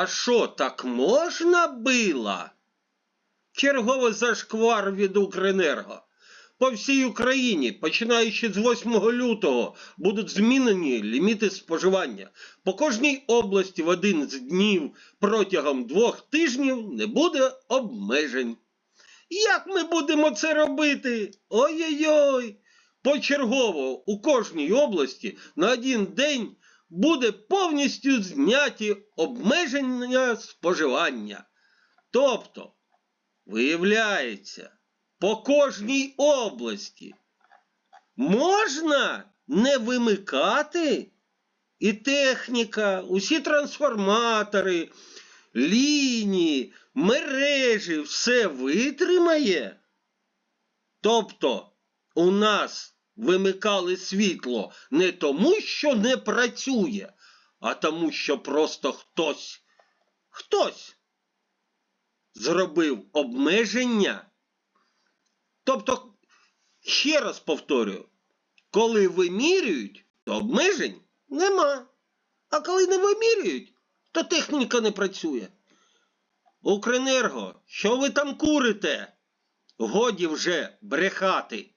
А що, так можна було? Черговий зашквар від Укренерго. По всій Україні, починаючи з 8 лютого, будуть змінені ліміти споживання. По кожній області в один з днів протягом двох тижнів не буде обмежень. Як ми будемо це робити? Ой-ой-ой! Почергово у кожній області на один день буде повністю зняті обмеження споживання. Тобто, виявляється, по кожній області можна не вимикати і техніка, усі трансформатори, лінії, мережі, все витримає. Тобто у нас вимикали світло не тому, що не працює, а тому, що просто хтось, хтось зробив обмеження. Тобто, ще раз повторюю, коли вимірюють, то обмежень нема. А коли не вимірюють, то техніка не працює. Укренерго, що ви там курите? Годі вже брехати.